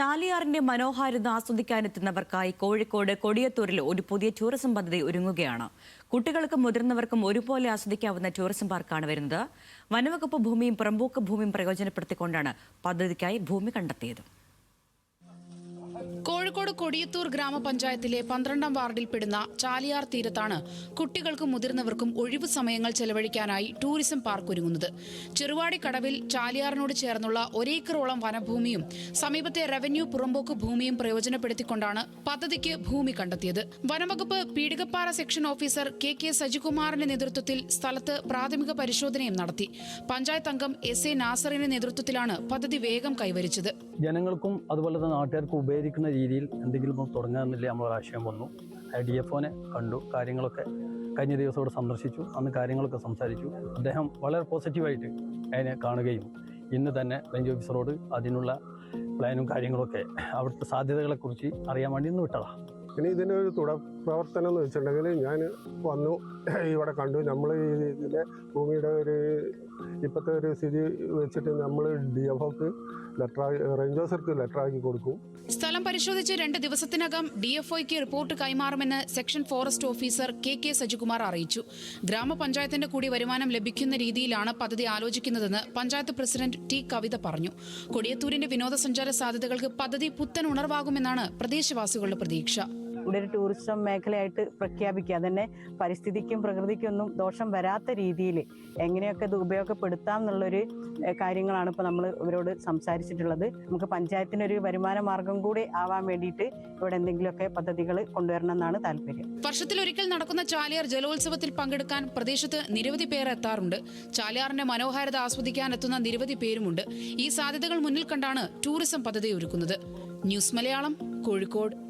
ചാലിയാറിന്റെ മനോഹാരിത ആസ്വദിക്കാനെത്തുന്നവർക്കായി കോഴിക്കോട് കൊടിയത്തൂരിൽ ഒരു പുതിയ ടൂറിസം പദ്ധതി ഒരുങ്ങുകയാണ്. കുട്ടികൾക്കും മുതിർന്നവർക്കും ഒരുപോലെ ആസ്വദിക്കാവുന്ന ടൂറിസം പാർക്കാണ് വരുന്നത്. വനവകുപ്പ് ഭൂമിയും പുറമ്പോക്ക് ഭൂമിയും പ്രയോജനപ്പെടുത്തിക്കൊണ്ടാണ് പദ്ധതിക്കായി ഭൂമി കണ്ടെത്തിയത്. കോഴിക്കോട് കൊടിയത്തൂർ ഗ്രാമപഞ്ചായത്തിലെ പന്ത്രണ്ടാം വാർഡിൽ പെടുന്ന ചാലിയാർ തീരത്താണ് കുട്ടികൾക്കും മുതിർന്നവർക്കും ഒഴിവു സമയങ്ങൾ ചെലവഴിക്കാനായി ടൂറിസം പാർക്ക് ഒരുങ്ങുന്നത്. ചെറുവാടി കടവിൽ ചാലിയാറിനോട് ചേർന്നുള്ള ഒരേക്കറോളം വനഭൂമിയും സമീപത്തെ റവന്യൂ പുറമ്പോക്ക് ഭൂമിയും പ്രയോജനപ്പെടുത്തിക്കൊണ്ടാണ് പദ്ധതിക്ക് ഭൂമി കണ്ടെത്തിയത്. വനംവകുപ്പ് Peedikappara section officer K K സജികുമാറിന്റെ നേതൃത്വത്തിൽ സ്ഥലത്ത് പ്രാഥമിക പരിശോധനയും നടത്തി. പഞ്ചായത്ത് അംഗം എസ് എ നാസറിന്റെ നേതൃത്വത്തിലാണ് പദ്ധതി വേഗം കൈവരിച്ചത്. ജനങ്ങൾക്കും അതുപോലെ തന്നെ നാട്ടുകാർക്കും ഉപകരിക്കുന്ന രീതിയിൽ എന്തെങ്കിലും ഒന്ന് തുടങ്ങാമെന്നില്ല നമ്മളൊരാശയം വന്നു. ഡി എഫ് ഒനെ കണ്ടു കാര്യങ്ങളൊക്കെ കഴിഞ്ഞ ദിവസം ഇവിടെ സന്ദർശിച്ചു അന്ന് കാര്യങ്ങളൊക്കെ സംസാരിച്ചു. അദ്ദേഹം വളരെ പോസിറ്റീവായിട്ട് അതിനെ കാണുകയും ഇന്ന് തന്നെ റേഞ്ച് ഓഫീസറോട് അതിനുള്ള പ്ലാനും കാര്യങ്ങളൊക്കെ അവിടുത്തെ സാധ്യതകളെക്കുറിച്ച് അറിയാൻ വേണ്ടി ഇന്ന് വിട്ടതാണ് ഇനി ഇതിന്റെ ഒരു തുടർ പ്രവർത്തനം എന്ന് വെച്ചിട്ടുണ്ടെങ്കിൽ ഞാൻ വന്നു ഇവിടെ കണ്ടു. നമ്മൾ ഇതിലെ ഭൂമിയുടെ ഒരു ഇപ്പോഴത്തെ ഒരു സ്ഥിതി വെച്ചിട്ട് നമ്മൾ ഡി എഫ് ഒക്ക് ലെറ്റർ റേഞ്ചേഴ്സർക്ക് ലെറ്റർ ആക്കി കൊടുക്കും. സ്ഥലം പരിശോധിച്ച് രണ്ട് ദിവസത്തിനകം ഡി എഫ് ഡിഎഫ്ഒയ്ക്ക് report കൈമാറുമെന്ന് section forest officer K K Sajikumar അറിയിച്ചു. ഗ്രാമപഞ്ചായത്തിന്റെ കൂടി വരുമാനം ലഭിക്കുന്ന രീതിയിലാണ് പദ്ധതി ആലോചിക്കുന്നതെന്ന് പഞ്ചായത്ത് പ്രസിഡന്റ് ടി കവിത പറഞ്ഞു. കൊടിയത്തൂരിന്റെ വിനോദസഞ്ചാര സാധ്യതകൾക്ക് പദ്ധതി പുത്തൻ ഉണർവാകുമെന്നാണ് പ്രദേശവാസികളുടെ പ്രതീക്ഷ. ഇവിടെ ഒരു ടൂറിസം മേഖലയായിട്ട് പ്രഖ്യാപിക്കുക. അതന്നെ പരിസ്ഥിതിക്കും പ്രകൃതിക്കും ഒന്നും ദോഷം വരാത്ത രീതിയിൽ എങ്ങനെയൊക്കെ ഇത് ഉപയോഗപ്പെടുത്താം എന്നുള്ളൊരു കാര്യങ്ങളാണ് ഇപ്പോൾ നമ്മൾ ഇവരോട് സംസാരിച്ചിട്ടുള്ളത്. നമുക്ക് പഞ്ചായത്തിനൊരു വരുമാന മാർഗം കൂടി ആവാൻ വേണ്ടിയിട്ട് ഇവിടെ എന്തെങ്കിലുമൊക്കെ പദ്ധതികൾ കൊണ്ടുവരണം എന്നാണ് താല്പര്യം. വർഷത്തിലൊരിക്കൽ നടക്കുന്ന ചാലിയാർ ജലോത്സവത്തിൽ പങ്കെടുക്കാൻ പ്രദേശത്ത് നിരവധി പേർ എത്താറുണ്ട്. ചാലിയാറിന്റെ മനോഹാരിത ആസ്വദിക്കാൻ എത്തുന്ന നിരവധി പേരുമുണ്ട്. ഈ സാധ്യതകൾ മുന്നിൽ കണ്ടാണ് ടൂറിസം പദ്ധതി ഒരുക്കുന്നത്. ന്യൂസ് മലയാളം കോഴിക്കോട്.